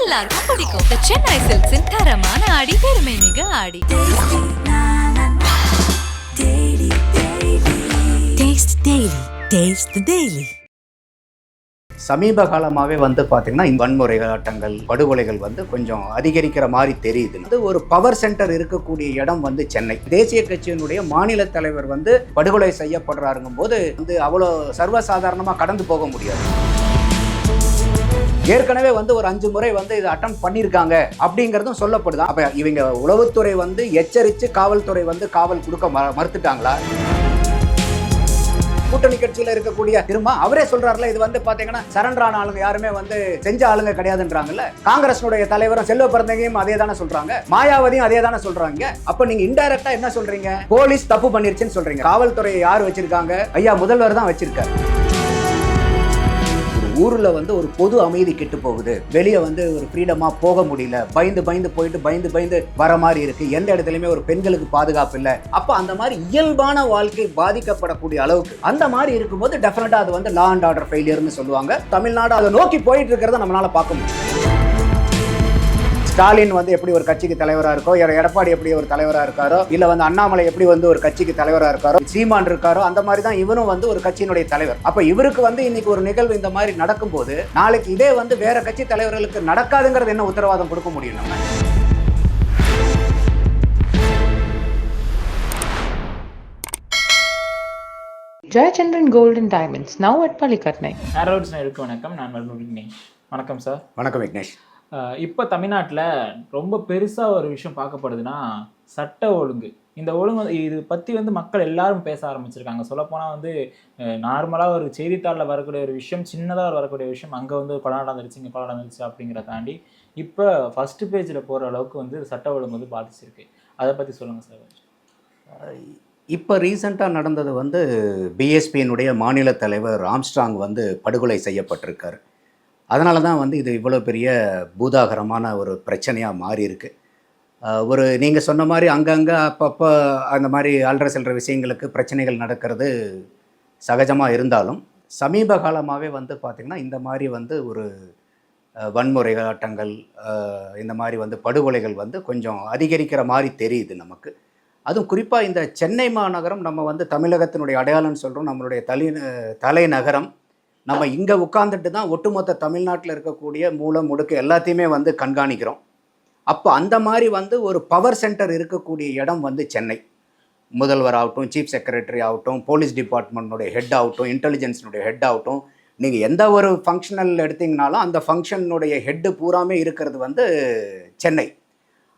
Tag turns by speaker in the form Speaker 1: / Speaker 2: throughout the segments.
Speaker 1: எல்லாருக்கும் பிடிக்கும் சென்னை சில்க்ஸின் தரமான ஆடி பெருமை மிக ஆடி
Speaker 2: Taste Daily. Taste the Daily.
Speaker 3: சமீப காலமாகவே வந்து பார்த்தீங்கன்னா இந்த வன்முறைகளாட்டங்கள் படுகொலைகள் வந்து கொஞ்சம் அதிகரிக்கிற மாதிரி தெரியுது அது ஒரு பவர் சென்டர் இருக்கக்கூடிய இடம் வந்து சென்னை தேசிய கட்சியினுடைய மாநில தலைவர் வந்து படுகொலை செய்யப்படுறாருங்கும் போது வந்து அவ்வளோ சர்வசாதாரணமாக கடந்து போக முடியாது ஏற்கனவே வந்து ஒரு அஞ்சு முறை வந்து இதை அட்டம் பண்ணியிருக்காங்க அப்படிங்கிறதும் சொல்லப்படுது அப்போ இவங்க உளவுத்துறை வந்து எச்சரித்து காவல்துறை வந்து காவல் கொடுக்க ம- மறுத்துட்டாங்களா? கூட்டணி கட்சியில இருக்கக்கூடிய திரும்ப அவரே சொல்றாருல இது வந்து பாத்தீங்கன்னா சரண்டரான ஆளுங்க யாருமே வந்து செஞ்ச ஆளுங்க கிடையாதுன்றாங்கல்ல? காங்கிரஸ்னுடைய தலைவரும் செல்வ பிறந்தகையும் அதே தானே சொல்றாங்க. மாயாவதியும் அதே தானே சொல்றாங்க. அப்ப நீங்க இன்டைரக்டா என்ன சொல்றீங்க? போலீஸ் தப்பு பண்ணிருச்சுன்னு சொல்றீங்க. காவல்துறையை யார் வச்சிருக்காங்க? ஐயா முதல்வர் தான் வச்சிருக்காரு. ஊரில் வந்து ஒரு பொது அமைதி கெட்டு போகுது. வெளியே வந்து ஒரு ஃப்ரீடமாக போக முடியல. பயந்து பயந்து போயிட்டு பயந்து பயந்து வர மாதிரி இருக்கு. எந்த இடத்துலையுமே ஒரு பெண்களுக்கு பாதுகாப்பு இல்லை. அப்போ அந்த மாதிரி இயல்பான வாழ்க்கை பாதிக்கப்படக்கூடிய அளவுக்கு அந்த மாதிரி இருக்கும்போது டெஃபினட்டாக அது வந்து லா அண்ட் ஆர்டர் ஃபெயிலியர்னு சொல்லுவாங்க. தமிழ்நாடு அதை நோக்கி போயிட்டு இருக்கிறத நம்மளால பார்க்க முடியும். ஸ்டாலின் வந்து எப்படி ஒரு கட்சிக்கு தலைவரா இருக்கோ எட- எடப்பாடி எப்படி ஒரு தலைவரா இருக்காரோ இல்ல வந்து அண்ணாமலை எப்படி வந்து ஒரு கட்சிக்கு தலைவரா இருக்காரோ சீமான் இருக்காரோ அந்த மாதிரி தான் இவரும் வந்து ஒரு கட்சியினுடைய தலைவர். அப்ப இவருக்கு வந்து இன்னைக்கு ஒரு நிகழ்வு இந்த மாதிரி நடக்கும்போது நாளைக்கு இதே வந்து வேற கட்சி தலைவர்களுக்கு நடக்காதுங்கிறது என்ன உத்தரவாதம் கொடுக்க முடியும் நம்ம?
Speaker 4: Gold and Diamonds, now at Palikatnai.
Speaker 5: ஹேரோட்ஸ் நேருக்கு வணக்கம். நான் வணக்கம் சார்
Speaker 3: வணக்கம் விக்னேஷ்.
Speaker 5: இப்போ தமிழ்நாட்டில் ரொம்ப பெருசாக ஒரு விஷயம் பார்க்கப்படுதுன்னா சட்ட ஒழுங்கு. இந்த ஒழுங்கு இது பற்றி வந்து மக்கள் எல்லாரும் பேச ஆரம்பிச்சிருக்காங்க. சொல்லப்போனால் வந்து நார்மலாக ஒரு செய்தித்தாளில் வரக்கூடிய ஒரு விஷயம் சின்னதாக வரக்கூடிய விஷயம் அங்கே வந்து கொலை நடந்துருச்சு இங்கே கொலை நடந்துருச்சு அப்படிங்கிற தாண்டி இப்போ ஃபஸ்ட்டு பேஜில் போகிற அளவுக்கு வந்து சட்ட ஒழுங்கு வந்து பாதிச்சிருக்கு. அதை பற்றி சொல்லுங்கள் சார்.
Speaker 3: இப்போ ரீசண்டாக நடந்தது வந்து பிஎஸ்பியினுடைய மாநில தலைவர் ஆம்ஸ்ட்ராங் வந்து படுகொலை செய்யப்பட்டிருக்காரு. அதனால தான் வந்து இது இவ்வளோ பெரிய பூதாகரமான ஒரு பிரச்சனையாக மாறி இருக்குது ஒரு நீங்கள் சொன்ன மாதிரி அங்கங்கே அப்பப்போ அந்த மாதிரி அல்ற செல்ற விஷயங்களுக்கு பிரச்சனைகள் நடக்கிறது சகஜமாக இருந்தாலும் சமீப காலமாகவே வந்து பார்த்திங்கன்னா இந்த மாதிரி வந்து ஒரு அஹ், வன்முறைகளாட்டங்கள் இந்த மாதிரி வந்து படுகொலைகள் வந்து கொஞ்சம் அதிகரிக்கிற மாதிரி தெரியுது நமக்கு. அதுவும் குறிப்பாக இந்த சென்னை மாநகரம் நம்ம வந்து தமிழகத்தினுடைய அடையாளம்னு சொல்கிறோம் நம்மளுடைய தலை தலைநகரம் நம்ம இங்கே உட்காந்துட்டு தான் ஒட்டுமொத்த தமிழ்நாட்டில் இருக்கக்கூடிய மூலம் முடுக்கு எல்லாத்தையுமே வந்து கண்காணிக்கிறோம். அப்போ அந்த மாதிரி வந்து ஒரு பவர் சென்டர் இருக்கக்கூடிய இடம் வந்து சென்னை. முதல்வர் ஆகட்டும் சீஃப் செக்ரட்டரி ஆகட்டும் போலீஸ் டிபார்ட்மெண்ட்னுடைய ஹெட் ஆகட்டும் இன்டெலிஜென்ஸினுடைய ஹெட் ஆகட்டும் நீங்கள் எந்த ஒரு ஃபங்க்ஷனல் எடுத்தீங்கனாலும் அந்த ஃபங்க்ஷனுடைய ஹெட்டு பூராமே இருக்கிறது வந்து சென்னை.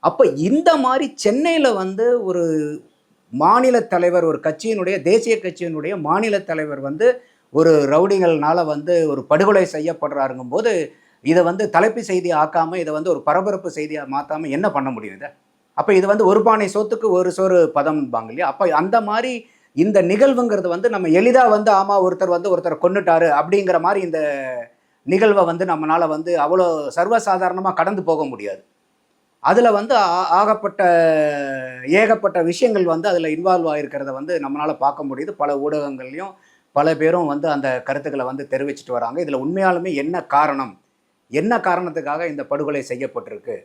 Speaker 3: அப்போ இந்த மாதிரி சென்னையில் வந்து ஒரு மாநில தலைவர் ஒரு கட்சியினுடைய தேசிய கட்சியினுடைய மாநில தலைவர் வந்து ஒரு ரவுடிகள்னால வந்து ஒரு படுகொலை செய்யப்படுறாருங்கும் போது இதை வந்து தலைப்பு செய்தி ஆக்காமல் இதை வந்து ஒரு பரபரப்பு செய்தியாக மாற்றாமல் என்ன பண்ண முடியும் இதை? அப்போ இது வந்து ஒரு பானை சோத்துக்கு ஒரு சோறு பதம்பாங்க இல்லையா? அப்போ அந்த மாதிரி இந்த நிகழ்வுங்கிறது வந்து நம்ம எளிதாக வந்து ஆமாம் ஒருத்தர் வந்து ஒருத்தர் கொண்டுட்டாரு அப்படிங்கிற மாதிரி இந்த நிகழ்வை வந்து நம்மளால் வந்து அவ்வளோ சர்வசாதாரணமாக கடந்து போக முடியாது. அதில் வந்து ஆ- ஆகப்பட்ட ஏகப்பட்ட விஷயங்கள் வந்து அதில் இன்வால்வ் ஆகிருக்கிறத வந்து நம்மளால் பார்க்க முடியுது. பல ஊடகங்கள்லையும் பல பேரும் வந்து அந்த கருத்துக்களை வந்து தெரிவிச்சிட்டு வராங்க. இதில் உண்மையாலுமே என்ன காரணம்? என்ன காரணத்துக்காக இந்த படுகொலை செய்யப்பட்டிருக்கு?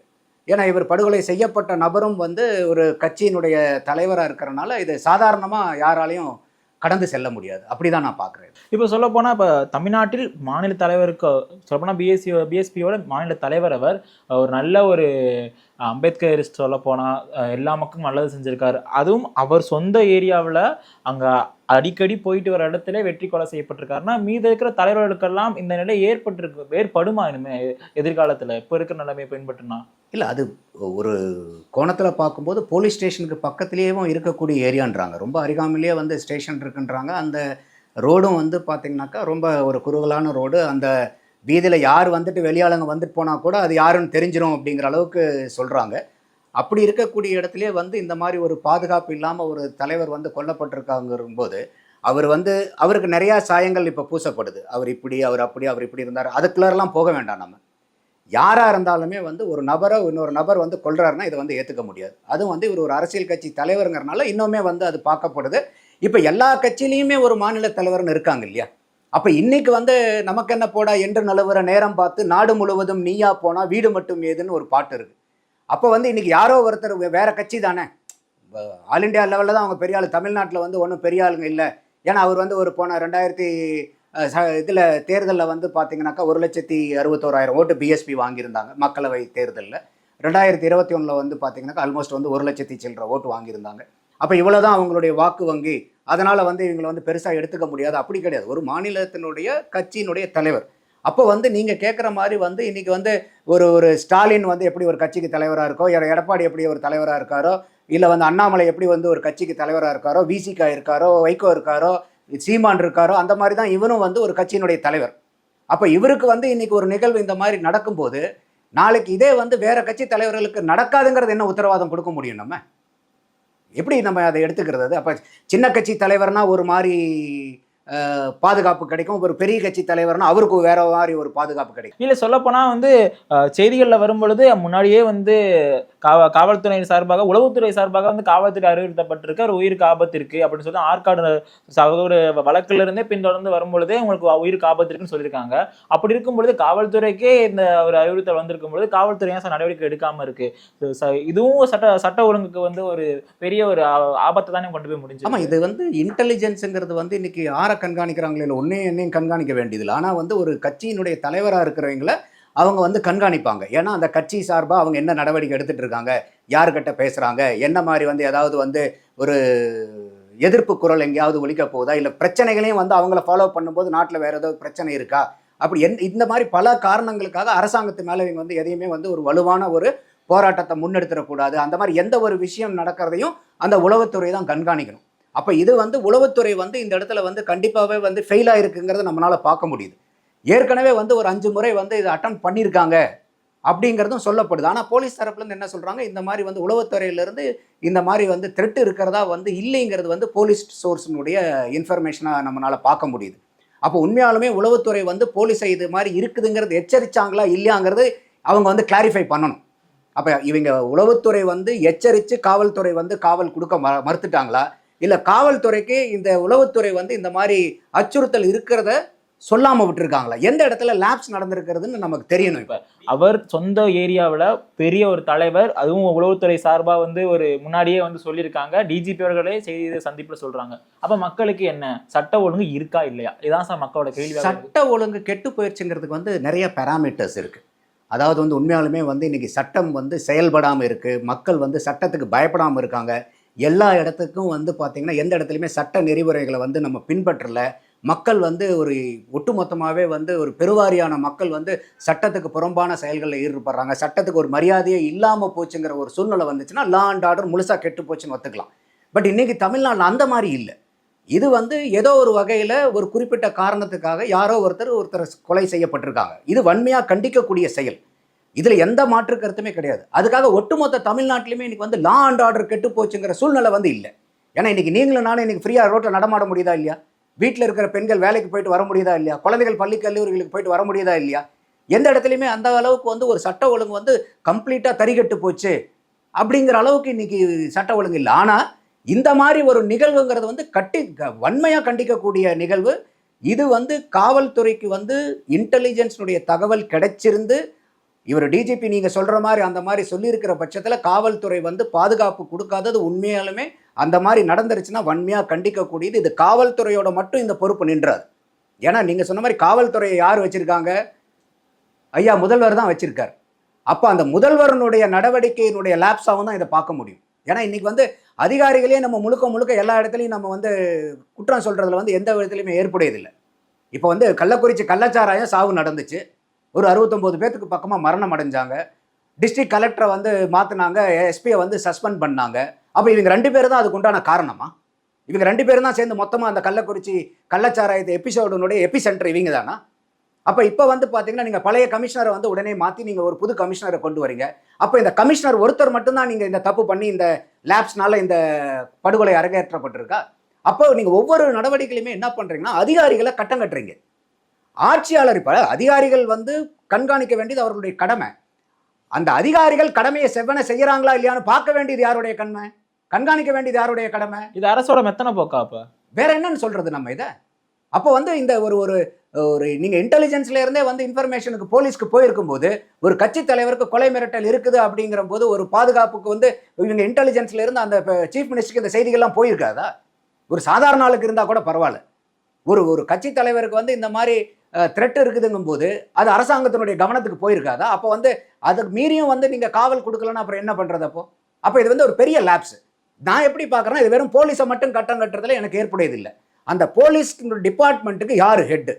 Speaker 3: ஏன்னா இவர் படுகொலை செய்யப்பட்ட நபரும் வந்து ஒரு கட்சியினுடைய தலைவராக இருக்கிறனால இது சாதாரணமாக யாராலையும் கடந்து செல்ல முடியாது. அப்படி தான் நான் பார்க்குறேன்.
Speaker 5: இப்போ சொல்லப்போனால் இப்போ தமிழ்நாட்டில் மாநில தலைவருக்கு சொல்லப்போனால் பிஎஸ்சி பிஎஸ்பியோட மாநில தலைவர் அவர் ஒரு நல்ல ஒரு அம்பேத்கரிஸ்ட் சொல்ல போனால் எல்லா மக்களும் நல்லது செஞ்சுருக்காரு. அதுவும் அவர் சொந்த ஏரியாவில் அங்கே அடிக்கடி போயிட்டு வர இடத்துல வெற்றி கொலை செய்யப்பட்டிருக்காருன்னா மீத இருக்கிற தலைவர்களுக்கெல்லாம் இந்த நிலை ஏற்பட்டிருக்கு ஏற்படுமா இனிமே எதிர்காலத்தில்? இப்போ இருக்கிற நிலைமையை பின்பற்றினா?
Speaker 3: இல்லை அது ஒரு கோணத்தில் பார்க்கும்போது போலீஸ் ஸ்டேஷனுக்கு பக்கத்துலேயும் இருக்கக்கூடிய ஏரியான்றாங்க. ரொம்ப அருகாமையிலேயே வந்து ஸ்டேஷன் இருக்குன்றாங்க. அந்த ரோடும் வந்து பார்த்திங்கனாக்கா ரொம்ப ஒரு குறுகலான ரோடு. அந்த வீதியில் யார் வந்துட்டு வெளியாளுங்க வந்துட்டு போனால் கூட அது யாருன்னு தெரிஞ்சிடும் அப்படிங்கிற அளவுக்கு சொல்கிறாங்க அப்படி இருக்கக்கூடிய இடத்துலயே வந்து இந்த மாதிரி ஒரு பாதுகாப்பு இல்லாமல் ஒரு தலைவர் வந்து கொல்லப்பட்டிருக்காங்கிறபோது அவர் வந்து அவருக்கு நிறையா சாயங்கள் இப்போ பூசப்படுது. அவர் இப்படி அவர் அப்படி அவர் இப்படி இருந்தார். அதுக்குள்ளாரெல்லாம் போக வேண்டாம் நம்ம யாராக இருந்தாலுமே வந்து ஒரு நபரை இன்னொரு நபர் வந்து கொள்றாருன்னா இதை வந்து ஏற்றுக்க முடியாது. அதுவும் வந்து இவர் ஒரு அரசியல் கட்சி தலைவருங்கிறனால இன்னுமே வந்து அது பார்க்கப்படுது. இப்போ எல்லா கட்சியிலையுமே ஒரு மாநில தலைவர்னு இருக்காங்க இல்லையா? அப்போ இன்னைக்கு வந்து நமக்கு என்ன போடா என்று நிலவுற நேரம் பார்த்து நாடு முழுவதும் நீயா போனா வீடு மட்டும் ஏதுன்னு ஒரு பாட்டு இருக்கு. அப்போ வந்து இன்னைக்கு யாரோ ஒருத்தர் வேற கட்சி தானே. ஆல் இந்தியா லெவலில் தான் அவங்க பெரிய ஆள். தமிழ்நாட்டில் வந்து ஒன்றும் பெரிய ஆளுங்க இல்லை. ஏன்னா அவர் வந்து ஒரு போன ரெண்டாயிரத்தி இதில் தேர்தலில் வந்து பார்த்தீங்கன்னாக்கா ஒரு லட்சத்தி அறுபத்தோராயிரம் ஓட்டு பிஎஸ்பி வாங்கியிருந்தாங்க மக்களவை தேர்தலில். ரெண்டாயிரத்தி இருபத்தி ஒன்றில் வந்து பார்த்தீங்கன்னாக்கா ஆல்மோஸ்ட் வந்து ஒரு லட்சத்தி சில்லற ஓட்டு வாங்கியிருந்தாங்க. அப்போ இவ்வளோ தான் அவங்களுடைய வாக்கு வங்கி அதனால் வந்து இவங்களை வந்து பெருசாக எடுத்துக்க முடியாது. அப்படி கிடையாது. ஒரு மாநிலத்தினுடைய கட்சியினுடைய தலைவர். அப்போ வந்து நீங்கள் கேட்குற மாதிரி வந்து இன்றைக்கி வந்து ஒரு ஒரு ஸ்டாலின் வந்து எப்படி ஒரு கட்சிக்கு தலைவராக இருக்கோ எடப்பாடி எப்படி ஒரு தலைவராக இருக்காரோ இல்லை வந்து அண்ணாமலை எப்படி வந்து ஒரு கட்சிக்கு தலைவராக இருக்காரோ விசிகா இருக்காரோ வைகோ இருக்காரோ சீமான் இருக்காரோ அந்த மாதிரி தான் இவனும் வந்து ஒரு கட்சியினுடைய தலைவர். அப்போ இவருக்கு வந்து இன்னைக்கு ஒரு நிகழ்வு இந்த மாதிரி நடக்கும்போது நாளைக்கு இதே வந்து வேற கட்சி தலைவர்களுக்கு நடக்காதுங்கிறது என்ன உத்தரவாதம் கொடுக்க முடியும் நம்ம? எப்படி நம்ம அதை எடுத்துக்கிறது? அப்போ சின்ன கட்சி தலைவர்னா ஒரு மாதிரி பாதுகாப்பு கிடைக்கும். ஒரு பெரிய கட்சி தலைவர்னா அவருக்கு வேற மாதிரி ஒரு பாதுகாப்பு கிடைக்கும்.
Speaker 5: இல்ல சொல்ல போனா வந்து செய்திகள்ல வரும் பொழுது முன்னாடியே வந்து காவ காவல்துறை சார்பாக உளவுத்துறை சார்பாக வந்து காவல்துறை அறிவுறுத்தப்பட்டிருக்கு. ஒரு உயிருக்கு ஆபத்து இருக்கு அப்படின்னு சொல்லி ஆற்காடு ச- ஒரு வழக்குல இருந்தே பின்தொடர்ந்து வரும் பொழுதே உங்களுக்கு உயிருக்கு ஆபத்து இருக்குன்னு சொல்லியிருக்காங்க. அப்படி இருக்கும் பொழுது காவல்துறைக்கே இந்த ஒரு அறிவுறுத்தல் வந்திருக்கும் பொழுது காவல்துறை ஏன் சார் நடவடிக்கை எடுக்காம இருக்கு? இது ச- இதுவும் சட்ட சட்ட ஒழுங்குக்கு வந்து ஒரு பெரிய ஒரு ஆபத்தை தானே கொண்டு போய் முடிஞ்சு
Speaker 3: ஆமாம் இது வந்து இன்டெலிஜென்ஸுங்கிறது வந்து இன்னைக்கு யாரை கண்காணிக்கிறாங்களே இல்லை ஒன்றையும் என்னையும் கண்காணிக்க வேண்டியதில்லை. ஆனால் வந்து ஒரு கட்சியினுடைய தலைவராக இருக்கிறவங்கள அவங்க வந்து கண்காணிப்பாங்க. ஏன்னா அந்த கட்சி சார்பாக அவங்க என்ன நடவடிக்கை எடுத்துகிட்டு இருக்காங்க யாருக்கிட்ட பேசுகிறாங்க என்ன மாதிரி வந்து ஏதாவது வந்து ஒரு எதிர்ப்பு குரல் எங்கேயாவது ஒழிக்க போகுதா? இல்லை பிரச்சனைகளையும் வந்து அவங்கள ஃபாலோ பண்ணும்போது நாட்டில் வேறு ஏதாவது பிரச்சனை இருக்கா? அப்படி என் இந்த மாதிரி பல காரணங்களுக்காக அரசாங்கத்து மேலே இவங்க வந்து எதையுமே வந்து ஒரு வலுவான ஒரு போராட்டத்தை முன்னெடுத்துடக்கூடாது அந்த மாதிரி எந்த ஒரு விஷயம் நடக்கிறதையும் அந்த உளவுத்துறை தான் கண்காணிக்கணும். அப்போ இது வந்து உளவுத்துறை வந்து இந்த இடத்துல வந்து கண்டிப்பாகவே வந்து ஃபெயில் ஆகிருக்குங்கிறத நம்மளால் பார்க்க முடியுது. ஏற்கனவே வந்து ஒரு அஞ்சு முறை வந்து இதை அட்டன் பண்ணியிருக்காங்க அப்படிங்கிறதும் சொல்லப்படுது. ஆனால் போலீஸ் தரப்புலேருந்து என்ன சொல்கிறாங்க இந்த மாதிரி வந்து உளவுத்துறையிலேருந்து இந்த மாதிரி வந்து த்ரெட்டு இருக்கிறதா வந்து இல்லைங்கிறது வந்து போலீஸ் சோர்ஸினுடைய இன்ஃபர்மேஷனாக நம்மளால் பார்க்க முடியுது. அப்போ உண்மையாலுமே உளவுத்துறை வந்து போலீஸை இது மாதிரி இருக்குதுங்கிறது எச்சரிச்சாங்களா இல்லையாங்கிறது அவங்க வந்து கிளாரிஃபை பண்ணணும். அப்போ இவங்க உளவுத்துறை வந்து எச்சரித்து காவல்துறை வந்து காவல் கொடுக்க ம மறுத்துட்டாங்களா? இல்லை காவல்துறைக்கு இந்த உளவுத்துறை வந்து இந்த மாதிரி அச்சுறுத்தல் இருக்கிறத சொல்லாமல் விட்டுருக்காங்களா? எந்த இடத்துல லேப்ஸ் நடந்திருக்கிறதுன்னு நமக்கு தெரியணும் இப்போ.
Speaker 5: அவர் சொந்த ஏரியாவில் பெரிய ஒரு தலைவர் அதுவும் உளவுத்துறை சார்பாக வந்து ஒரு முன்னாடியே வந்து சொல்லியிருக்காங்க. டிஜிபி அவர்களே செய்தி சந்திப்பில் சொல்றாங்க. அப்ப மக்களுக்கு என்ன? சட்ட ஒழுங்கு இருக்கா இல்லையா? இதான் சார் மக்களோட கேள்வி.
Speaker 3: சட்ட ஒழுங்கு கெட்டு போயிடுச்சுங்கிறதுக்கு வந்து நிறைய பேராமீட்டர்ஸ் இருக்குது அதாவது வந்து உண்மையாலுமே வந்து இன்னைக்கு சட்டம் வந்து செயல்படாமல் இருக்குது மக்கள் வந்து சட்டத்துக்கு பயப்படாமல் இருக்காங்க. எல்லா இடத்துக்கும் வந்து பார்த்திங்கன்னா எந்த இடத்துலையுமே சட்ட நெறிமுறைகளை வந்து நம்ம பின்பற்றல. மக்கள் வந்து ஒரு ஒட்டுமொத்தமாகவே வந்து ஒரு பெருவாரியான மக்கள் வந்து சட்டத்துக்கு புறம்பான செயல்களில் ஈடுபடுறாங்க. சட்டத்துக்கு ஒரு மரியாதையே இல்லாமல் போச்சுங்கிற ஒரு சூழ்நிலை வந்துச்சுன்னா லா அண்ட் ஆர்டர் முழுசாக கெட்டு போச்சுன்னு ஒத்துக்கலாம். பட் இன்றைக்கி தமிழ்நாட்டில் அந்த மாதிரி இல்லை. இது வந்து ஏதோ ஒரு வகையில் ஒரு குறிப்பிட்ட காரணத்துக்காக யாரோ ஒருத்தர் ஒருத்தர் கொலை செய்யப்பட்டிருக்காங்க. இது வன்மையாக கண்டிக்கக்கூடிய செயல். இதில் எந்த மாற்று கருத்துமே கிடையாது. அதுக்காக ஒட்டுமொத்த தமிழ்நாட்டிலுமே இன்னைக்கு வந்து லா அண்ட் ஆர்டர் கெட்டு போச்சுங்கிற சூழ்நிலை வந்து இல்லை. ஏன்னா இன்னைக்கு நீங்களும் நானும் இன்னைக்கு ஃப்ரீயாக ரோட்டில் நடமாட முடியுதா இல்லையா? வீட்டில் இருக்கிற பெண்கள் வேலைக்கு போயிட்டு வர முடியுதா இல்லையா? குழந்தைகள் பள்ளி கல்லூரிகளுக்கு போயிட்டு வர முடியுதா இல்லையா? எந்த இடத்துலையுமே அந்த அளவுக்கு வந்து ஒரு சட்ட ஒழுங்கு வந்து கம்ப்ளீட்டாக தரிகட்டு போச்சு அப்படிங்கிற அளவுக்கு இன்னைக்கு சட்ட ஒழுங்கு இல்லை. ஆனால் இந்த மாதிரி ஒரு நிகழ்வுங்கிறது வந்து கட்டி வன்மையாக கண்டிக்கக்கூடிய நிகழ்வு. இது வந்து காவல்துறைக்கு வந்து இன்டெலிஜென்ஸினுடைய தகவல் கிடைச்சிருந்து இவர் டிஜிபி நீங்கள் சொல்கிற மாதிரி அந்த மாதிரி சொல்லியிருக்கிற பட்சத்தில் காவல்துறை வந்து பாதுகாப்பு கொடுக்காதது உண்மையாலுமே அந்த மாதிரி நடந்துருச்சுன்னா வன்மையாக கண்டிக்கக்கூடியது. இது காவல்துறையோட மட்டும் இந்த பொறுப்பு நின்றாது. ஏன்னா நீங்கள் சொன்ன மாதிரி காவல்துறையை யார் வச்சுருக்காங்க? ஐயா முதல்வர் தான் வச்சுருக்கார். அப்போ அந்த முதல்வரனுடைய நடவடிக்கையினுடைய லேப்ஸாகவும் தான் இதை பார்க்க முடியும். ஏன்னா இன்றைக்கி வந்து அதிகாரிகளே நம்ம முழுக்க முழுக்க எல்லா இடத்துலையும் நம்ம வந்து குற்றம் சொல்கிறதுல வந்து எந்த விதத்துலையுமே ஏற்புடையதில்லை. இப்போ வந்து கள்ளக்குறிச்சி கள்ளச்சாராயம் சாவு நடந்துச்சு. ஒரு அறுபத்தொம்போது பேத்துக்கு பக்கமாக மரணம் அடைஞ்சாங்க. டிஸ்ட்ரிக்ட் கலெக்டரை வந்து மாற்றினாங்க எஸ்பியை வந்து சஸ்பெண்ட் பண்ணாங்க. அப்போ இவங்க ரெண்டு பேரும் தான் அதுக்கு உண்டான காரணமா? இவங்க ரெண்டு பேரும் தான் சேர்ந்து மொத்தமாக அந்த கள்ளக்குறிச்சி கள்ளச்சாராயத்தை எபிசோடனுடைய எபி சென்டர் இவங்க தானா? அப்போ இப்போ வந்து பார்த்தீங்கன்னா நீங்கள் பழைய கமிஷனரை வந்து உடனே மாற்றி நீங்கள் ஒரு புது கமிஷனரை கொண்டு வரீங்க. அப்போ இந்த கமிஷனர் ஒருத்தர் மட்டும்தான் நீங்கள் இந்த தப்பு பண்ணி இந்த லேப்ஸ்னால இந்த படுகொலை அரங்கேற்றப்பட்டிருக்கா? அப்போ நீங்கள் ஒவ்வொரு நடவடிக்கையிலுமே என்ன பண்ணுறீங்கன்னா அதிகாரிகளை கட்டம் கட்டுறீங்க. ஆட்சியாளர் இப்போ அதிகாரிகள் வந்து கண்காணிக்க வேண்டியது அவர்களுடைய கடமை. அந்த அதிகாரிகள் கடமையை செவ்வன செய்யறாங்களா இல்லையான்னு பார்க்க வேண்டியது யாருடைய கடமை? கண்காணிக்க வேண்டியது யாருடைய கடமை?
Speaker 5: இது அரசோட மெத்தனை போக்கா அப்ப?
Speaker 3: வேற என்னன்னு சொல்றது நம்ம இதை? அப்போ வந்து இந்த ஒரு ஒரு ஒரு நீங்கள் இன்டெலிஜென்ஸ்ல இருந்தே வந்து இன்ஃபர்மேஷனுக்கு போலீஸ்க்கு போயிருக்கும் போது ஒரு கட்சி தலைவருக்கு கொலை மிரட்டல் இருக்குது அப்படிங்கிற போது ஒரு பாதுகாப்புக்கு வந்து இவங்க இன்டெலிஜென்ஸ்ல இருந்து அந்த சீஃப் மினிஸ்டருக்கு இந்த செய்திகள்லாம் போயிருக்காதா? ஒரு சாதாரண ஆளுக்கு இருந்தால் கூட பரவாயில்ல. ஒரு ஒரு கட்சி தலைவருக்கு வந்து இந்த மாதிரி த்ரெட் இருக்குதுங்கும் போது அது அரசாங்கத்தினுடைய கவனத்துக்கு போயிருக்காதா? அப்போ வந்து அதுக்கு மீறியும் வந்து நீங்கள் காவல் கொடுக்கலன்னா அப்புறம் என்ன பண்ணுறது அப்போ? அப்போ இது வந்து ஒரு பெரிய லேப்ஸ் நான் எப்படி பார்க்குறேன்னா இது வெறும் போலீஸை மட்டும் கட்டம் கட்டுறதுல எனக்கு ஏற்புடையதில்லை. அந்த போலீஸ் டிபார்ட்மெண்ட்டுக்கு யார் ஹெட்டு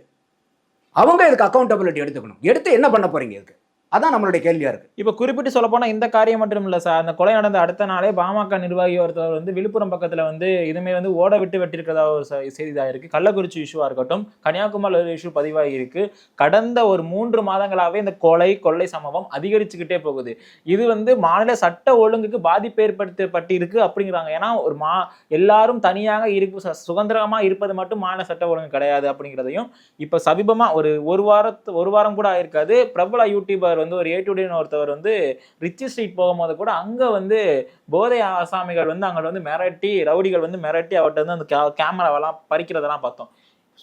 Speaker 3: அவங்க இதுக்கு அக்கௌண்டபிலிட்டி எடுத்துக்கணும். எடுத்து என்ன பண்ண போகிறீங்க இதுக்கு? அதான் நம்மளுடைய கேள்வியா இருக்கு.
Speaker 5: இப்போ குறிப்பிட்டு சொல்ல போனா இந்த காரியம் மட்டும் இல்ல சார். அந்த கொலை நடந்த அடுத்த நாளே பாமக நிர்வாகி ஒருத்தர் வந்து விழுப்புரம் பக்கத்துல வந்து இதுமே வந்து ஓட விட்டு வெட்டிருக்கிறதா ஒரு ச- இருக்கு. கள்ளக்குறிச்சி இஷ்யூவா இருக்கட்டும் கன்னியாகுமரி ஒரு இஷ்யூ பதிவாகி இருக்கு. கடந்த ஒரு மூன்று மாதங்களாவே இந்த கொலை கொள்ளை சம்பவம் அதிகரிச்சுக்கிட்டே போகுது. இது வந்து மாநில சட்ட ஒழுங்குக்கு பாதிப்பு ஏற்படுத்தப்பட்டு இருக்கு அப்படிங்கிறாங்க. ஏன்னா ஒரு மா எல்லாரும் தனியாக இருக்கு ச- சுதந்திரமா இருப்பது மட்டும் மாநில சட்ட ஒழுங்கு கிடையாது அப்படிங்கிறதையும் இப்ப சமீபமா ஒரு ஒரு வாரத்து ஒரு வாரம் கூட ஆயிருக்காது. பிரபல யூடியூபர் வந்து ஒரு ஏ டுடேன்னு ஒருத்தவர் வந்து ரிச்சி ஸ்ட்ரீட் போகும்போது கூட அங்கே வந்து போதை ஆசாமிகள் வந்து அங்கே வந்து மிரட்டி ரவுடிகள் வந்து மிரட்டி அவர்கிட்ட வந்து அந்த கே- கேமராவெல்லாம் பறிக்கிறதெல்லாம் பார்த்தோம்.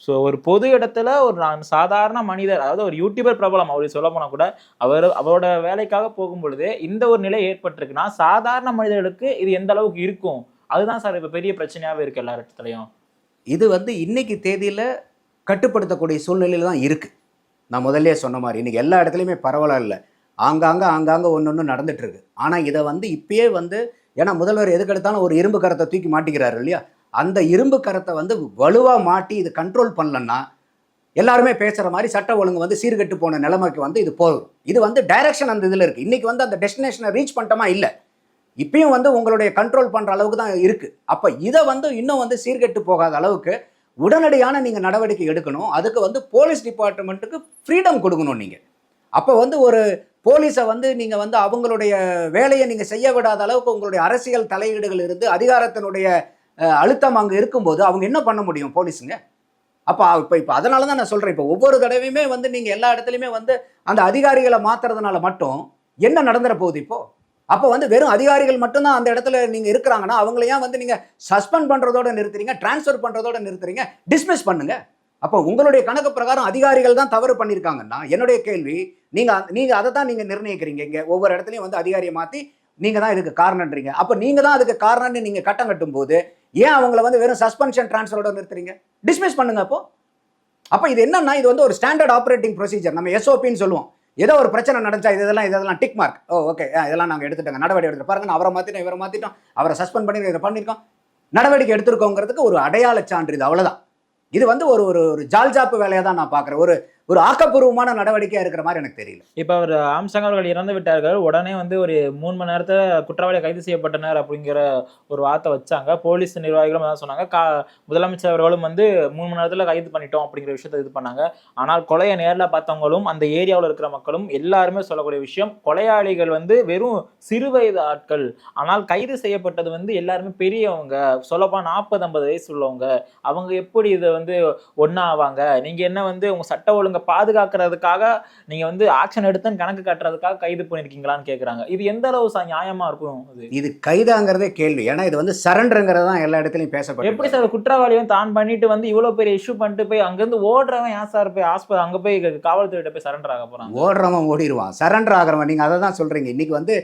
Speaker 5: ஸோ ஒரு பொது இடத்துல ஒரு நான் சாதாரண மனிதர் அதாவது ஒரு யூடியூபர் பிரபலம் அவரு சொல்ல போனால் கூட அவர் அவரோட வேலைக்காக போகும் பொழுது இந்த ஒரு நிலை ஏற்பட்டிருக்குன்னா சாதாரண மனிதர்களுக்கு இது எந்த அளவுக்கு இருக்கும்? அதுதான் சார் இப்போ பெரிய பிரச்சனையாகவே இருக்குது எல்லா இடத்துலையும்
Speaker 3: இது வந்து இன்னைக்கு தேதியில் கட்டுப்படுத்தக்கூடிய சூழ்நிலையில தான் இருக்குது நான் முதல்லயே சொன்ன மாதிரி இன்றைக்கி எல்லா இடத்துலையுமே பரவாயில்ல இல்லை. ஆங்காங்க ஆங்காங்க ஒன்று ஒன்று நடந்துகிட்ருக்கு ஆனால் இதை வந்து இப்பயே வந்து ஏன்னா முதல்வர் எதுக்கெடுத்தாலும் ஒரு இரும்பு கரத்தை தூக்கி மாட்டிக்கிறாரு இல்லையா? அந்த இரும்பு கரத்தை வந்து வலுவாக மாட்டி இது கண்ட்ரோல் பண்ணலன்னா எல்லாருமே பேசுகிற மாதிரி சட்ட ஒழுங்கு வந்து சீர்கெட்டு போன நிலைமைக்கு வந்து இது போகும் இது வந்து டைரக்ஷன் அந்த இதில் இருக்குது இன்றைக்கி வந்து அந்த டெஸ்டினேஷனை ரீச் பண்ணிட்டோமா? இல்லை. இப்பயும் வந்து உங்களுடைய கண்ட்ரோல் பண்ணுற அளவுக்கு தான் இருக்குது அப்போ இதை வந்து இன்னும் வந்து சீர்கெட்டு போகாத அளவுக்கு உடனடியான நீங்கள் நடவடிக்கை எடுக்கணும். அதுக்கு வந்து போலீஸ் டிபார்ட்மெண்ட்டுக்கு ஃப்ரீடம் கொடுக்கணும் நீங்கள் அப்போ வந்து ஒரு போலீஸை வந்து நீங்கள் வந்து அவங்களுடைய வேலையை நீங்கள் செய்ய விடாத அளவுக்கு உங்களுடைய அரசியல் தலையீடுகள் இருந்து அதிகாரத்தினுடைய அழுத்தம் அங்கே இருக்கும்போது அவங்க என்ன பண்ண முடியும் போலீஸுங்க? அப்போ இப்போ இப்போ அதனால தான் நான் சொல்கிறேன் இப்போ ஒவ்வொரு தடவையுமே வந்து நீங்கள் எல்லா இடத்துலையுமே வந்து அந்த அதிகாரிகளை மாத்துறதுனால மட்டும் என்ன நடந்துட போகுது இப்போ? அப்போ வந்து வெறும் அதிகாரிகள் மட்டும்தான் அந்த இடத்துல நீங்கள் இருக்கிறாங்கன்னா அவங்கள ஏன் வந்து நீங்கள் சஸ்பெண்ட் பண்ணுறதோட நிறுத்துறீங்க ட்ரான்ஸ்ஃபர் பண்ணுறதோட நிறுத்துறீங்க டிஸ்மிஸ் பண்ணுங்க. அப்போ உங்களுடைய கணக்கு பிரகாரம் அதிகாரிகள் தான் தவறு பண்ணியிருக்காங்கன்னா என்னுடைய கேள்வி நீங்கள் நீங்கள் அதை தான் நீங்கள் நிர்ணயிக்கிறீங்க. இங்கே ஒவ்வொரு இடத்துலையும் வந்து அதிகாரியை மாற்றி நீங்கள் தான் இதுக்கு காரணன்றீங்க. அப்போ நீங்கள் தான் அதுக்கு காரணம்னு நீங்கள் கட்டம் கட்டும் போது ஏன் அவங்கள வந்து வெறும் சஸ்பென்ஷன் ட்ரான்ஸ்ஃபரோட நிறுத்துறீங்க? டிஸ்மிஸ் பண்ணுங்க அப்போ. அப்போ இது என்னன்னா இது வந்து ஒரு ஸ்டாண்டர்ட் ஆப்ரேட்டிங் ப்ரொசீஜர் நம்ம எஸ்ஓபின்னு சொல்லுவோம். ஏதோ ஒரு பிரச்சனை நடந்துச்சா இது இதெல்லாம் இதெல்லாம் டிக் மார்க் ஓ ஓகே இதெல்லாம் நாங்கள் எடுத்துட்டோங்க. நடவடிக்கை எடுத்து பாருங்க அவரை மாற்றிட்டோம் இவரை மாற்றிட்டோம் அவரை சஸ்பெண்ட் பண்ணி இதை பண்ணியிருக்கோம். நடவடிக்கை எடுத்திருக்கோங்கிறதுக்கு ஒரு அடையாள சான்று இது அவ்வளோதான் இது வந்து ஒரு ஒரு ஒரு ஜால்ஜாப்பு வேலையை தான் நான் பார்க்குறேன். ஒரு ஒரு ஆக்கப்பூர்வமான நடவடிக்கையாக இருக்கிற மாதிரி எனக்கு தெரியல.
Speaker 5: இப்ப அவர் ஆம்சங் அவர்கள் இறந்து விட்டார்கள். உடனே வந்து ஒரு மூணு மணி நேரத்தில் குற்றவாளி கைது செய்யப்பட்டனர் அப்படிங்கிற ஒரு வார்த்தை வச்சாங்க. போலீஸ் நிர்வாகிகளும் அதான் சொன்னாங்க. கா முதலமைச்சர் அவர்களும் வந்து மூணு மணி நேரத்தில் கைது பண்ணிட்டோம் அப்படிங்கிற விஷயத்தை இது பண்ணாங்க. ஆனால் கொலையை நேரில் பார்த்தவங்களும் அந்த ஏரியாவில் இருக்கிற மக்களும் எல்லாருமே சொல்லக்கூடிய விஷயம் கொலையாளிகள் வந்து வெறும் சிறு வயது ஆட்கள். ஆனால் கைது செய்யப்பட்டது வந்து எல்லாருமே பெரியவங்க. சொல்லப்பா நாற்பது ஐம்பது வயசு உள்ளவங்க. அவங்க எப்படி இதை வந்து ஒன்றா ஆவாங்க நீங்கள் என்ன வந்து உங்கள் சட்ட ஒழுங்கு பாதுகாக்கிறதுக்காக நீங்க வந்து ஆக்ஷன் எடுத்துன்னு கணக்கு காட்டுறதுக்காக கைது பண்ணிருக்கீங்களான்னு கேக்குறாங்க. இது எந்த அளவு ச- நியாயமா இருக்கும் இது
Speaker 3: இது கைதாங்கிறதே கேள்வி. ஏன்னா இது வந்து சரண்டருங்கிறது தான் எல்லா இடத்துலையும்
Speaker 5: எப்படி
Speaker 3: பேசப்படும்
Speaker 5: சார் குற்றவாளி வந்து தான் பண்ணிட்டு வந்து இவ்வளவு பெரிய இஷ்யூ பண்ணிட்டு போய் அங்கிருந்து ஓடுறவன் ஏன் சார் போய் ஹாஸ்பிட்டல் அங்க போய் காவல்துறையிட்ட போய் சரண்டர் ஆக போறாங்க?
Speaker 3: ஓடுறவன் ஓடிடுவான் சரண்டர் ஆகிறவன். நீங்கள் அதை தான் சொல்கிறீங்க இன்றைக்கி வந்து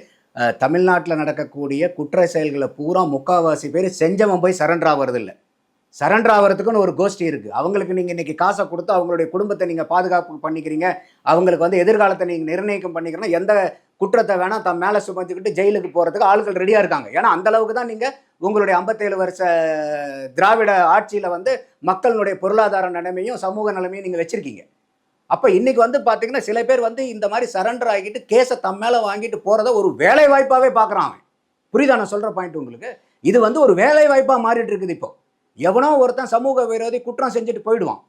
Speaker 3: தமிழ்நாட்டில் நடக்கக்கூடிய குற்ற செயல்களை பூரா முக்காவாசி பேர் செஞ்சவன் போய் சரண்டர் ஆகிறது இல்லை சரண்டர் ஆகிறதுக்குன்னு ஒரு கோஷ்டி இருக்குது அவங்களுக்கு நீங்கள் இன்றைக்கி காசை கொடுத்து அவங்களுடைய குடும்பத்தை நீங்கள் பாதுகாப்பு பண்ணிக்கிறீங்க. அவங்களுக்கு வந்து எதிர்காலத்தை நீங்கள் நிர்ணயிக்கம் பண்ணிக்கிறீங்கன்னா எந்த குற்றத்தை வேணால் தம் மேலே சுமந்துக்கிட்டு ஜெயிலுக்கு போகிறதுக்கு ஆட்கள் ரெடியாக இருக்காங்க. ஏன்னா அந்த அளவுக்கு தான் நீங்கள் உங்களுடைய ஐம்பத்தேழு வருஷ திராவிட ஆட்சியில் வந்து மக்களுடைய பொருளாதார நிலைமையும் சமூக நிலைமையும் நீங்கள் வச்சுருக்கீங்க. அப்போ இன்றைக்கி வந்து பார்த்தீங்கன்னா சில பேர் வந்து இந்த மாதிரி சரண்டர் ஆகிட்டு கேஸை தம் மேலே வாங்கிட்டு போகிறத ஒரு வேலை வாய்ப்பாகவே பார்க்குறான் புரியுதா நான் சொல்கிற பாயிண்ட் உங்களுக்கு? இது வந்து ஒரு வேலை வாய்ப்பாக மாறிட்டு இருக்குது இப்போ. எவனோ ஒருத்தன் சமூக விரோதி குற்றம் செஞ்சுட்டு போயிடுவான்.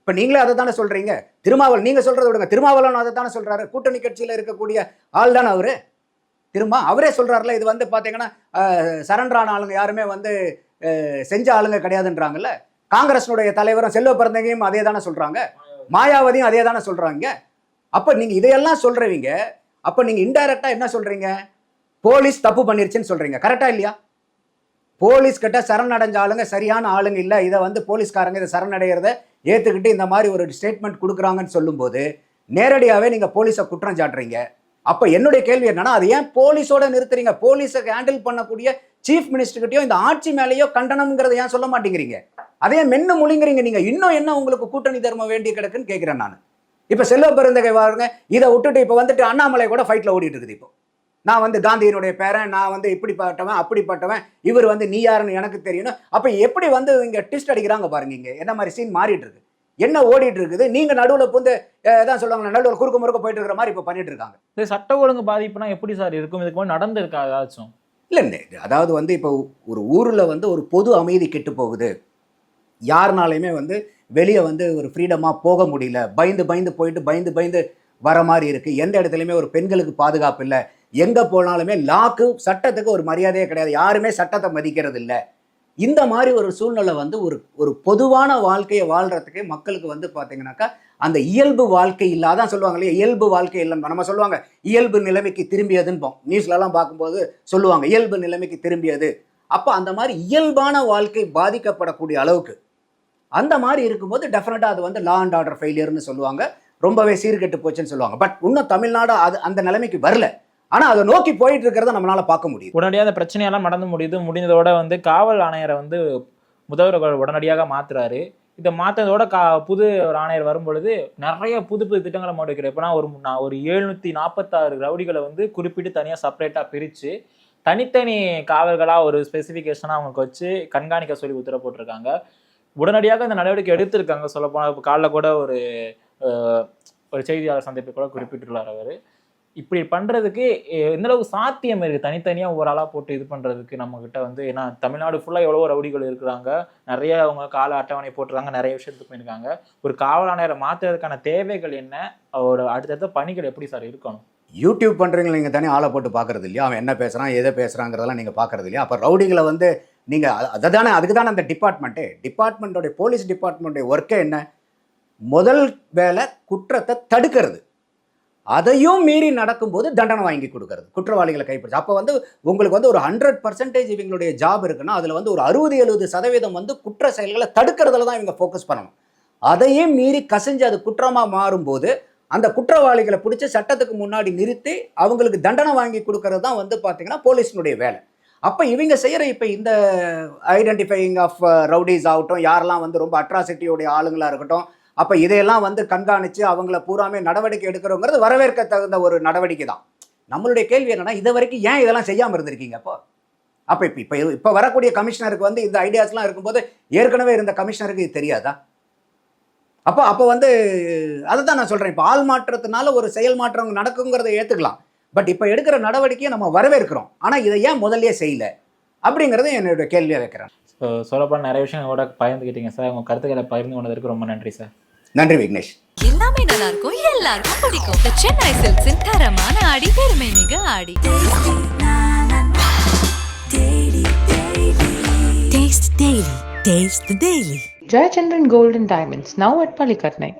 Speaker 3: இப்போ நீங்களே அதை தானே சொல்கிறீங்க திருமாவளவன் நீங்கள் சொல்கிறத விடுங்க. திருமாவளவன் அதை தானே சொல்கிறாரு கூட்டணி கட்சியில் இருக்கக்கூடிய ஆள் தானே அவர்? திரும்ப அவரே சொல்கிறாருல இது வந்து பார்த்தீங்கன்னா சரண்டரான ஆளுங்க யாருமே வந்து செஞ்ச ஆளுங்க கிடையாதுன்றாங்கல்ல? காங்கிரஸினுடைய தலைவரும் செல்வ பிறந்தங்கையும் அதே தானே சொல்கிறாங்க மாயாவதியும் அதே தானே சொல்கிறாங்க அப்போ நீங்கள் இதையெல்லாம் சொல்கிறவங்க அப்போ நீங்கள் இன்டைரக்டாக என்ன சொல்கிறீங்க போலீஸ் தப்பு பண்ணிருச்சுன்னு சொல்கிறீங்க கரெக்டாக இல்லையா? போலீஸ் கிட்ட சரணடைஞ்ச ஆளுங்க சரியான ஆளுங்க இல்லை. இதை வந்து போலீஸ்காரங்க இதை சரணடைகிறத ஏற்றுக்கிட்டு இந்த மாதிரி ஒரு ஸ்டேட்மெண்ட் கொடுக்குறாங்கன்னு சொல்லும்போது நேரடியாகவே நீங்கள் போலீஸை குற்றம் சாட்டுறீங்க. அப்போ என்னுடைய கேள்வி என்னன்னா அது ஏன் போலீஸோட நிறுத்துறீங்க? போலீஸை ஹேண்டில் பண்ணக்கூடிய சீஃப் மினிஸ்டர்கிட்டயோ இந்த ஆட்சி மேலேயோ கண்டனம்ங்கிறத ஏன் சொல்ல மாட்டேங்கிறீங்க? அதே மென்னு முழிங்கிறீங்க நீங்கள் இன்னும் என்ன உங்களுக்கு கூட்டணி தர்மம் வேண்டி கிடக்குன்னு கேட்குறேன் நான். இப்போ செல்வ பெருந்தகை வாருங்க இதை விட்டுட்டு இப்போ வந்துட்டு அண்ணாமலை கூட ஃபைட்டில் ஓடிட்டு இருக்குது இப்போ. நான் வந்து காந்தியினுடைய பேரன் நான் வந்து இப்படிப்பட்டவன் அப்படிப்பட்டவன் இவர் வந்து நீ யாருன்னு எனக்கு தெரியணும். அப்போ எப்படி வந்து இங்கே ட்விஸ்ட் அடிக்கிறாங்க பாருங்க இங்கே. என்ன மாதிரி சீன் மாறிட்டு இருக்கு. என்ன ஓடிட்டு இருக்குது? நீங்க நடுவில் புந்து தான் சொல்லுவாங்க நடுவில் குறுக்க முறுக்க போயிட்டு இருக்கிற மாதிரி இப்போ பண்ணிட்டு இருக்காங்க.
Speaker 5: இது சட்ட ஒழுங்கு பாதிப்புனா எப்படி சார் இருக்கும்? இதுக்கு முன்னாடி நடந்திருக்கா ஏதாச்சும்?
Speaker 3: இல்லை இல்லை அதாவது வந்து இப்போ ஒரு ஊரில் வந்து ஒரு பொது அமைதி கெட்டு போகுது. யாருனாலையுமே வந்து வெளியே வந்து ஒரு ஃப்ரீடமாக போக முடியல. பயந்து பயந்து போயிட்டு பயந்து பயந்து வர மாதிரி இருக்குது எந்த இடத்துலையுமே ஒரு பெண்களுக்கு பாதுகாப்பு இல்லை. எங்கே போனாலுமே லாக்கு சட்டத்துக்கு ஒரு மரியாதையே கிடையாது. யாருமே சட்டத்தை மதிக்கிறது இல்லை இந்த மாதிரி ஒரு சூழ்நிலை வந்து ஒரு ஒரு பொதுவான வாழ்க்கையை வாழ்கிறதுக்கே மக்களுக்கு வந்து பார்த்தீங்கன்னாக்கா அந்த இயல்பு வாழ்க்கை இல்லாதான் சொல்லுவாங்க இல்லையா? இயல்பு வாழ்க்கை இல்லை நம்ம சொல்லுவாங்க இயல்பு நிலைமைக்கு திரும்பியதுன்போம் நியூஸ்லலாம் பார்க்கும்போது சொல்லுவாங்க இயல்பு நிலைமைக்கு திரும்பியது. அப்போ அந்த மாதிரி இயல்பான வாழ்க்கை பாதிக்கப்படக்கூடிய அளவுக்கு அந்த மாதிரி இருக்கும்போது டெஃபினட்டாக அது வந்து லா அண்ட் ஆர்டர் ஃபெயிலியர்னு சொல்லுவாங்க. ரொம்பவே சீர்கெட்டு போச்சுன்னு சொல்லுவாங்க. பட் இன்னும் தமிழ்நாடு அது அந்த நிலைமைக்கு வரல. ஆனால் அதை நோக்கி போயிட்டு இருக்கிறத நம்மளால பார்க்க முடியும்
Speaker 5: உடனடியாக அந்த பிரச்சனையெல்லாம் நடந்து முடியுது. முடிந்ததோட வந்து காவல் ஆணையரை வந்து முதல்வர் உடனடியாக மாத்துறாரு. இதை மாற்றதோட கா புது ஒரு ஆணையர் வரும் பொழுது நிறைய புது புது திட்டங்களை முன்வைக்கிறார் இப்போனா ஒரு நான் ஒரு எழுநூற்றி நாற்பத்தாறு ரவுடிகளை வந்து குறிப்பிட்டு தனியாக செப்பரேட்டாக பிரித்து தனித்தனி காவல்களாக ஒரு ஸ்பெசிஃபிகேஷனாக அவங்களுக்கு வச்சு கண்காணிக்க சொல்லி உத்தரவு போட்டிருக்காங்க உடனடியாக இந்த நடவடிக்கை எடுத்திருக்காங்க. சொல்லப்போனால் இப்போ காலைல கூட ஒரு ஒரு செய்தியாளர் சந்திப்பு கூட குறிப்பிட்டுள்ளார் அவர். இப்படி பண்ணுறதுக்கு எ- சாத்தியம் இருக்குது தனித்தனியாக ஒரு ஆளாக போட்டு இது பண்ணுறதுக்கு நம்மக்கிட்ட வந்து ஏன்னா தமிழ்நாடு ஃபுல்லாக எவ்வளோ ரவுடிகள் இருக்கிறாங்க. நிறைய அவங்க கால அட்டவணை போட்டுருக்காங்க நிறைய விஷயத்துக்கு போயிருக்காங்க. ஒரு காவலாளரை மாற்றுறதுக்கான தேவைகள் என்ன? ஒரு அடுத்தடுத்த பணிகள் எப்படி சார் இருக்கணும்?
Speaker 3: யூடியூப் பண்ணுறீங்க நீங்கள் தானே ஆளை போட்டு பார்க்குறது இல்லையா? அவன் என்ன பேசுகிறான் எதை பேசுகிறாங்கிறதெல்லாம் நீங்கள் பார்க்குறது இல்லையா? அப்போ ரவுடிகளை வந்து நீங்கள் அதை தானே அதுக்கு தானே அந்த டிபார்ட்மெண்ட்டே டிபார்ட்மெண்ட்டோடைய போலீஸ் டிபார்ட்மெண்ட்டுடைய ஒர்க்கே என்ன? முதல் வேலை குற்றத்தை தடுக்கிறது. அதையும் மீறி நடக்கும்போது தண்டனை வாங்கி கொடுக்கறது. குற்றவாளிகளை கைப்பிடிச்சு அப்போ வந்து உங்களுக்கு வந்து ஒரு ஹண்ட்ரட் பர்சன்டேஜ் இவங்களுடைய ஜாப் இருக்குன்னா அதில் வந்து ஒரு அறுபது எழுபது சதவீதம் வந்து குற்ற செயல்களை தடுக்கிறதுல தான் இவங்க ஃபோக்கஸ் பண்ணணும். அதையும் மீறி கசிஞ்சு அது குற்றமாக மாறும்போது அந்த குற்றவாளிகளை பிடிச்சி சட்டத்துக்கு முன்னாடி நிறுத்தி அவங்களுக்கு தண்டனை வாங்கி கொடுக்கறது தான் வந்து பார்த்திங்கன்னா போலீஸினுடைய வேலை. அப்போ இவங்க செய்கிற இப்போ இந்த ஐடென்டிஃபையிங் ஆஃப் ரவுடிஸ் ஆகட்டும் யாரெல்லாம் வந்து ரொம்ப அட்ராசிட்டியோடைய ஆளுங்களாக இருக்கட்டும் அப்போ இதையெல்லாம் வந்து கண்காணித்து அவங்கள பூராமே நடவடிக்கை எடுக்கிறோங்கிறது வரவேற்க தகுந்த ஒரு நடவடிக்கை தான் நம்மளுடைய கேள்வி என்னென்னா இது வரைக்கும் ஏன் இதெல்லாம் செய்யாமல் இருந்திருக்கீங்க அப்போ? அப்போ இப்போ இப்போ இப்போ வரக்கூடிய கமிஷனருக்கு வந்து இந்த ஐடியாஸ்லாம் இருக்கும்போது ஏற்கனவே இருந்த கமிஷனருக்கு இது தெரியாதா? அப்போ அப்போ வந்து அதை தான் நான் சொல்கிறேன் இப்போ ஆள் மாற்றத்தினால ஒரு செயல் மாற்றம் நடக்குங்கிறத ஏற்றுக்கலாம் பட் இப்போ எடுக்கிற நடவடிக்கையை நம்ம வரவேற்கிறோம். ஆனால் இதை ஏன் முதல்லையே செய்யல? அப்படிங்கிறத என்னோட கேள்வியாக வைக்கிறேன்.
Speaker 5: ஸோ சொல்லப்போனால் நிறைய விஷயம் கூட பகிர்ந்துக்கிட்டீங்க சார். உங்கள் கருத்துக்களை பகிர்ந்து கொண்டதற்கு ரொம்ப நன்றி சார்.
Speaker 3: நன்றி விக்னேஷ்
Speaker 1: எல்லாமே நல்லா இருக்கும் எல்லாருக்கும் பிடிக்கும் சென்னை சில்க்ஸின் தரமான ஆடி பெருமை மிக ஆடி
Speaker 2: Taste the Daily. Taste the Daily.
Speaker 4: Jayachandran Gold and Diamonds, now at Palikatnai.